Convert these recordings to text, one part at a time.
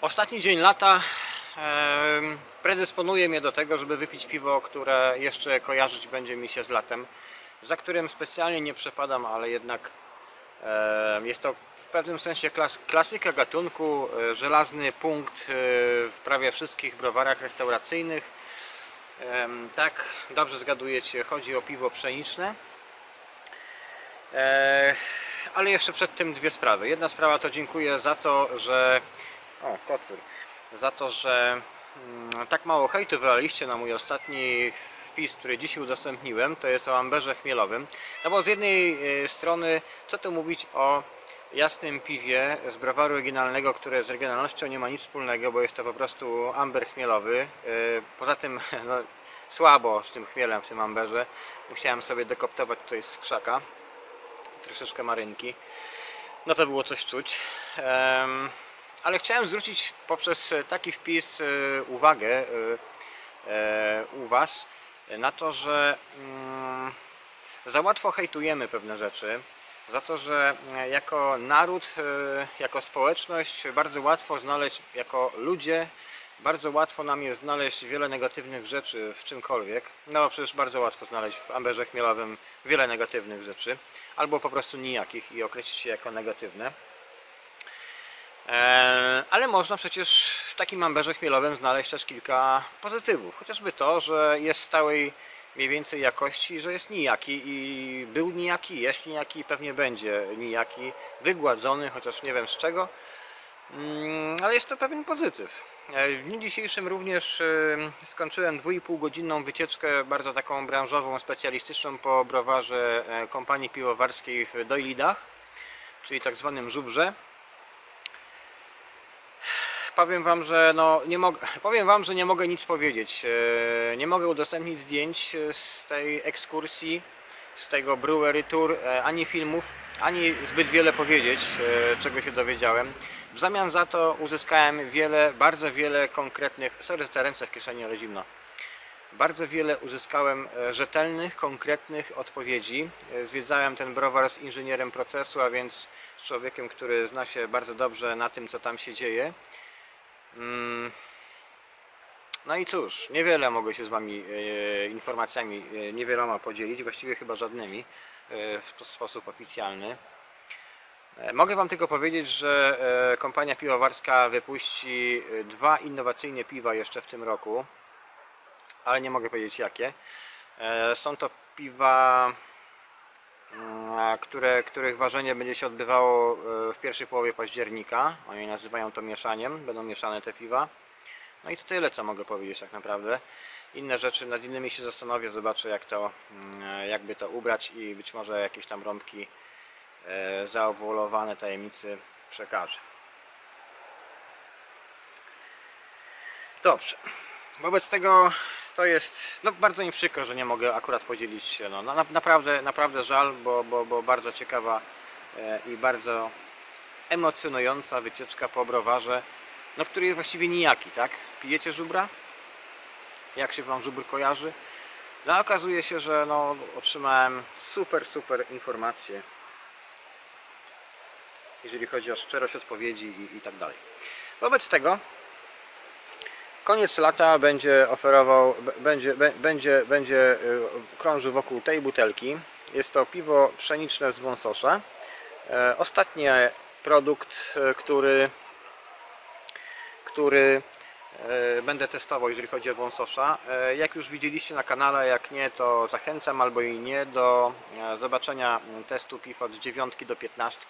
Ostatni dzień lata predysponuje mnie do tego, żeby wypić piwo, które jeszcze kojarzyć będzie mi się z latem, za którym specjalnie nie przepadam, ale jednak jest to w pewnym sensie klas klasyka gatunku, e, żelazny punkt e, w prawie wszystkich browarach restauracyjnych. Tak, dobrze zgadujecie, chodzi o piwo pszeniczne. E, ale jeszcze przed tym dwie sprawy. Jedna sprawa to dziękuję za to, że. O, kocur. Za to, że mm, tak mało hejtu wylaliście na mój ostatni wpis, który dzisiaj udostępniłem. To jest o amberze chmielowym. No bo z jednej e, strony, co tu mówić o jasnym piwie z browaru oryginalnego, które z regionalnością nie ma nic wspólnego, bo jest to po prostu amber chmielowy. E, Poza tym, no, słabo z tym chmielem w tym amberze. Musiałem sobie dekoptować tutaj z krzaka troszeczkę marynki. No to było coś czuć. Em, ale chciałem zwrócić poprzez taki wpis e, uwagę e, e, u Was na to, że mm, za łatwo hejtujemy pewne rzeczy. Za to, że e, jako naród, e, jako społeczność bardzo łatwo znaleźć, jako ludzie, bardzo łatwo nam jest znaleźć wiele negatywnych rzeczy w czymkolwiek. No przecież bardzo łatwo znaleźć w amberze chmielowym wiele negatywnych rzeczy, albo po prostu nijakich i określić je jako negatywne. Ale można przecież w takim amberze chmielowym znaleźć też kilka pozytywów. Chociażby to, że jest stałej mniej więcej jakości, że jest nijaki i był nijaki, jest nijaki i pewnie będzie nijaki, wygładzony, chociaż nie wiem z czego. Mm, ale jest to pewien pozytyw. E, W dniu dzisiejszym również skończyłem 2,5 godzinną wycieczkę, bardzo taką branżową, specjalistyczną po browarze e, kompanii piwowarskiej w Dojlidach, czyli tak zwanym żubrze. Powiem wam, że no nie mogę, powiem wam, że nie mogę nic powiedzieć. E, Nie mogę udostępnić zdjęć e, z tej ekskursji, z tego brewery tour, e, ani filmów, ani zbyt wiele powiedzieć, czego się dowiedziałem. W zamian za to uzyskałem wiele, bardzo wiele konkretnych, sorry, te ręce w kieszeni, ale zimno. Bardzo wiele uzyskałem rzetelnych, konkretnych odpowiedzi. Zwiedzałem ten browar z inżynierem procesu, a więc z człowiekiem, który zna się bardzo dobrze na tym, co tam się dzieje. Mm. No i cóż, niewiele mogę się z Wami e, informacjami e, niewieloma podzielić, właściwie chyba żadnymi e, w sp- sposób oficjalny. E, Mogę Wam tylko powiedzieć, że e, kompania piwowarska wypuści e, dwa innowacyjne piwa jeszcze w tym roku, ale nie mogę powiedzieć jakie. E, Są to piwa, które, których ważenie będzie się odbywało e, w pierwszej połowie października. Oni nazywają to mieszaniem, będą mieszane te piwa. No i to tyle, co mogę powiedzieć tak naprawdę. Inne rzeczy, nad innymi się zastanowię, zobaczę jak to, mm, jakby to ubrać i być może jakieś tam rąbki e, zaowolowane tajemnicy przekażę. Dobrze. Wobec tego to jest no, bardzo mi przykro, że nie mogę akurat podzielić się. No, na, naprawdę, naprawdę żal, bo, bo, bo bardzo ciekawa e, i bardzo emocjonująca wycieczka po browarze, no, który jest właściwie nijaki, tak? Pijecie żubra? Jak się Wam żubr kojarzy? No, okazuje się, że no, otrzymałem super, super informacje, jeżeli chodzi o szczerość odpowiedzi i, i tak dalej. Wobec tego koniec lata będzie oferował, będzie, będzie, będzie y, krążył wokół tej butelki. Jest to piwo pszeniczne z wąsosza. E, Ostatni produkt, e, który, który e, będę testował, jeżeli chodzi o wąsosza. Jak już widzieliście na kanale, jak nie, to zachęcam albo i nie do zobaczenia testu piw od 9 do 15.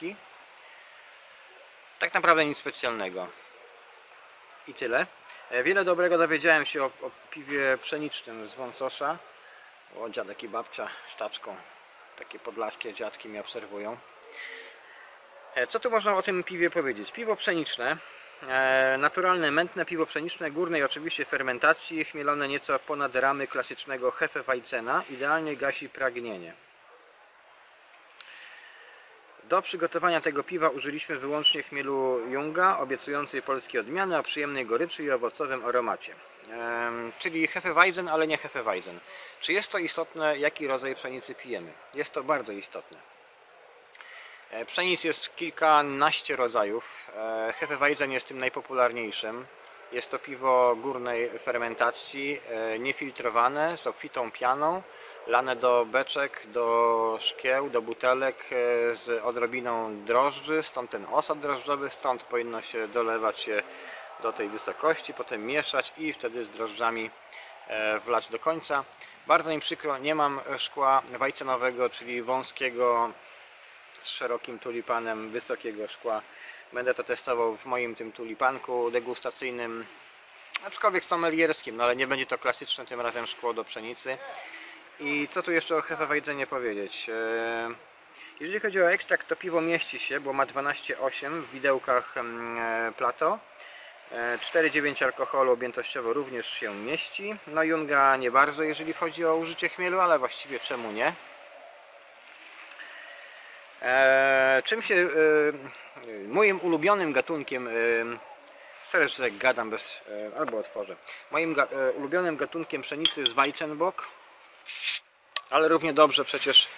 Tak naprawdę nic specjalnego. I tyle. E, Wiele dobrego dowiedziałem się o, o piwie pszenicznym z wąsosza. O, dziadek i babcia z taczką. Takie podlaskie dziadki mnie obserwują. E, Co tu można o tym piwie powiedzieć? Piwo pszeniczne, e, naturalne, mętne piwo pszeniczne, górnej oczywiście fermentacji, chmielone nieco ponad ramy klasycznego Hefeweizena, idealnie gasi pragnienie. Do przygotowania tego piwa użyliśmy wyłącznie chmielu Junga, obiecującej polskie odmiany o przyjemnej goryczy i owocowym aromacie. Em, czyli Hefeweizen, ale nie Hefeweizen. Czy jest to istotne, jaki rodzaj pszenicy pijemy? Jest to bardzo istotne. E, Pszenic jest kilkanaście rodzajów. E, Hefeweizen jest tym najpopularniejszym. Jest to piwo górnej fermentacji, e, niefiltrowane, z obfitą pianą, lane do beczek, do szkieł, do butelek e, z odrobiną drożdży, stąd ten osad drożdżowy, stąd powinno się dolewać je do tej wysokości, potem mieszać i wtedy z drożdżami e, wlać do końca. Bardzo mi przykro, nie mam szkła wajcenowego, czyli wąskiego, z szerokim tulipanem wysokiego szkła. Będę to testował w moim tym tulipanku degustacyjnym, aczkolwiek sommelierskim, no ale nie będzie to klasyczne tym razem szkło do pszenicy. I co tu jeszcze o Hefeweizenie powiedzieć? Eee, Jeżeli chodzi o ekstrakt, to piwo mieści się, bo ma 12,8 w widełkach mm, e, Plato. E, 4,9 alkoholu objętościowo również się mieści. No Junga nie bardzo, jeżeli chodzi o użycie chmielu, ale właściwie czemu nie? E, czym się e, moim ulubionym gatunkiem e, sorry, że tak gadam bez e, albo otworzę. Moim ga, e, ulubionym gatunkiem pszenicy jest Weizenbock. Ale równie dobrze przecież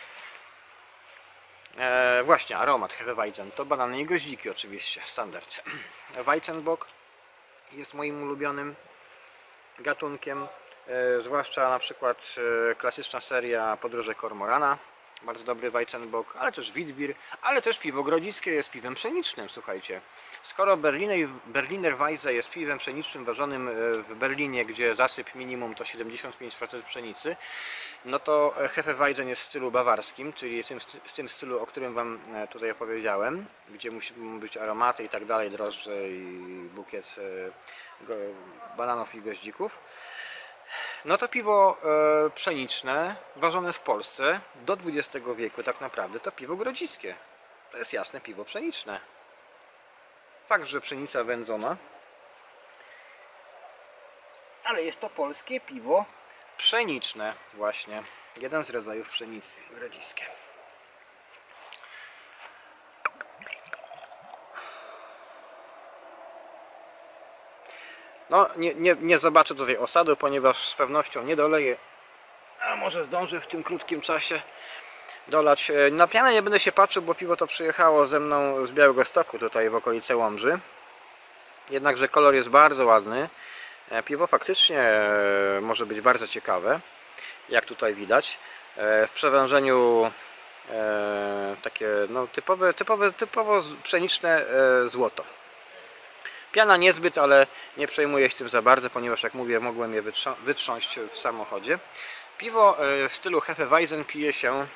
e, właśnie aromat Hefeweizen to banany i goździki oczywiście, standard. Weizenbock jest moim ulubionym gatunkiem, e, zwłaszcza na przykład e, klasyczna seria Podróże Kormorana, bardzo dobry Weizenbock, ale też Witbier, ale też piwo grodziskie jest piwem pszenicznym, słuchajcie. Skoro Berliner, Berliner Weisse jest piwem pszenicznym ważonym e, w Berlinie, gdzie zasyp minimum to 75% pszenicy, no to Hefeweizen jest w stylu bawarskim, czyli tym, w tym stylu, o którym Wam e, tutaj opowiedziałem, gdzie musi być aromaty i tak dalej, drożdże i bukiet e, bananów i goździków. No to piwo pszeniczne, ważone w Polsce do XX wieku tak naprawdę to piwo grodziskie. To jest jasne piwo pszeniczne. Fakt, że pszenica wędzona. Ale jest to polskie piwo pszeniczne właśnie. Jeden z rodzajów pszenicy grodziskie. No, nie, nie, nie zobaczę tutaj osadu, ponieważ z pewnością nie doleję. A może zdążę w tym krótkim czasie dolać. E, Na pianę nie będę się patrzył, bo piwo to przyjechało ze mną z Białego Stoku tutaj w okolice Łomży. Jednakże kolor jest bardzo ładny. E, Piwo faktycznie e, może być bardzo ciekawe, jak tutaj widać. W przewężeniu takie no, typowe, typowe, typowo pszeniczne złoto. Piana niezbyt, ale nie przejmuję się tym za bardzo, ponieważ jak mówię, mogłem je wytrząść w samochodzie. Piwo w stylu Hefeweizen pije się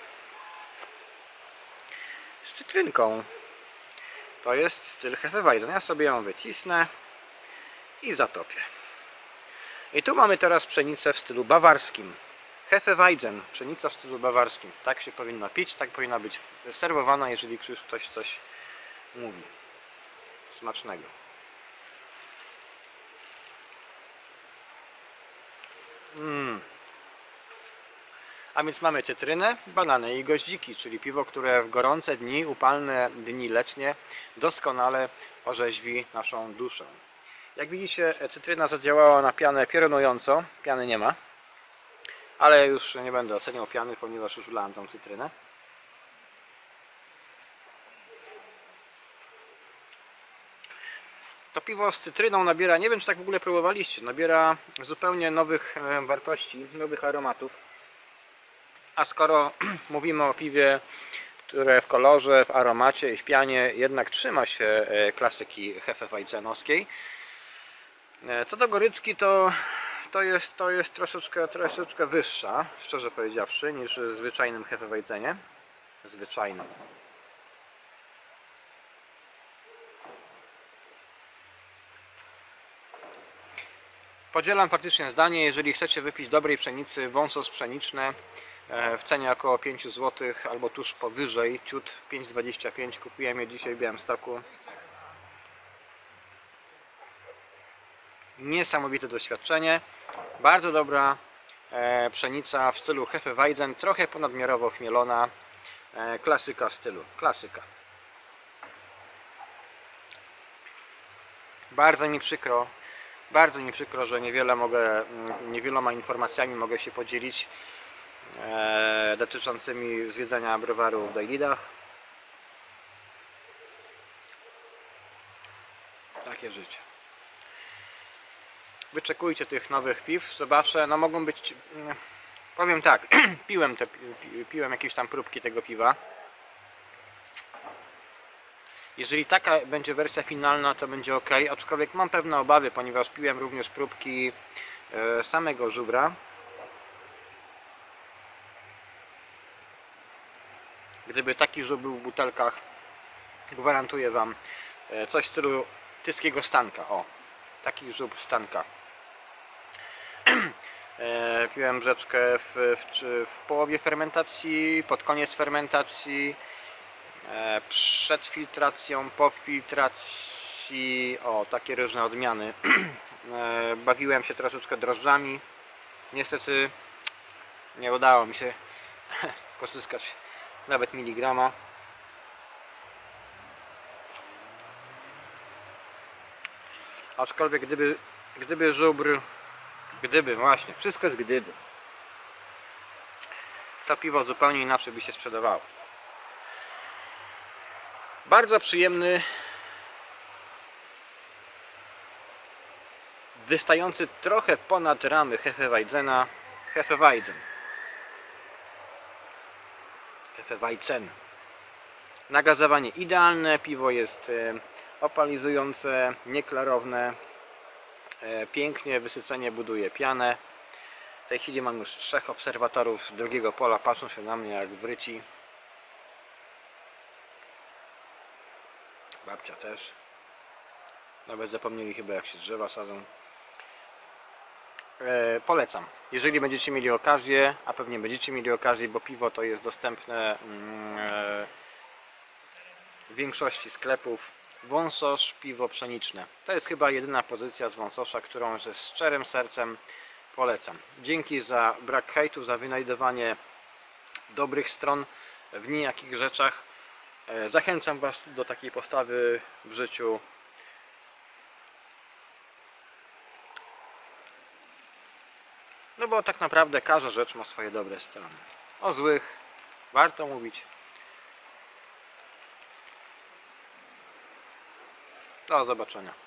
cytrynką. To jest styl Hefeweizen. Ja sobie ją wycisnę i zatopię. I tu mamy teraz pszenicę w stylu bawarskim. Hefeweizen, pszenica w stylu bawarskim. Tak się powinno pić, tak powinna być serwowana, jeżeli już ktoś coś mówi. Smacznego. Mm. A więc mamy cytrynę, banany i goździki, czyli piwo, które w gorące dni, upalne dni letnie doskonale orzeźwi naszą duszę. Jak widzicie, cytryna zadziałała na pianę piorunująco. Piany nie ma. Ale już nie będę oceniał piany, ponieważ już wlałem tą cytrynę. To piwo z cytryną nabiera, nie wiem czy tak w ogóle próbowaliście, nabiera zupełnie nowych e, wartości, nowych aromatów. A skoro mówimy o piwie, które w kolorze, w aromacie i w pianie jednak trzyma się e, klasyki Hefeweizenowskiej, E, Co do goryczki, to, to, jest, to jest troszeczkę, troszeczkę wyższa, szczerze powiedziawszy, niż w zwyczajnym Hefeweizenie. Zwyczajnym. Podzielam faktycznie zdanie, jeżeli chcecie wypić dobrej pszenicy, wąsos pszeniczne w cenie około 5 zł albo tuż powyżej, ciut 5,25 kupiłem je dzisiaj w Białymstoku. niesamowite doświadczenie. Bardzo dobra e, pszenica w stylu Hefeweizen, trochę ponadmiarowo chmielona. E, klasyka stylu, klasyka. Bardzo mi przykro, bardzo mi przykro, że niewiele mogę, mm, niewieloma informacjami mogę się podzielić e, E, dotyczącymi zwiedzania browaru w Dajlidach. Takie życie. Wyczekujcie tych nowych piw, zobaczę, no mogą być... Mm, powiem tak, piłem, te, piłem jakieś tam próbki tego piwa. Jeżeli taka będzie wersja finalna, to będzie ok, aczkolwiek mam pewne obawy, ponieważ piłem również próbki e, samego żubra, Gdyby taki żub był w butelkach, gwarantuję Wam e, coś w stylu tyskiego stanka. O, taki żub stanka. E, Piłem brzeczkę w, w, w połowie fermentacji, pod koniec fermentacji, e, przed filtracją, po filtracji. O, takie różne odmiany. Bawiłem się troszeczkę drożdżami. Niestety nie udało mi się pozyskać nawet miligrama. Aczkolwiek gdyby, gdyby żubr, gdyby właśnie, wszystko jest gdyby, to piwo zupełnie inaczej by się sprzedawało. Bardzo przyjemny, wystający trochę ponad ramy Hefeweizena, Hefeweizen. Hefeweizen. Nagazowanie idealne, piwo jest e, opalizujące, nieklarowne, e, pięknie wysycenie buduje pianę. W tej chwili mam już trzech obserwatorów z drugiego pola, patrzą się na mnie jak wryci. Babcia też. Nawet zapomnieli chyba jak się drzewa sadzą. E, polecam. Jeżeli będziecie mieli okazję, a pewnie będziecie mieli okazję, bo piwo to jest dostępne mm, e, w większości sklepów. Wąsosz, piwo pszeniczne. To jest chyba jedyna pozycja z wąsosza, którą ze szczerym sercem polecam. Dzięki za brak hejtu, za wynajdowanie dobrych stron w nijakich rzeczach. E, Zachęcam Was do takiej postawy w życiu. Bo tak naprawdę każda rzecz ma swoje dobre strony. O złych warto mówić. Do zobaczenia.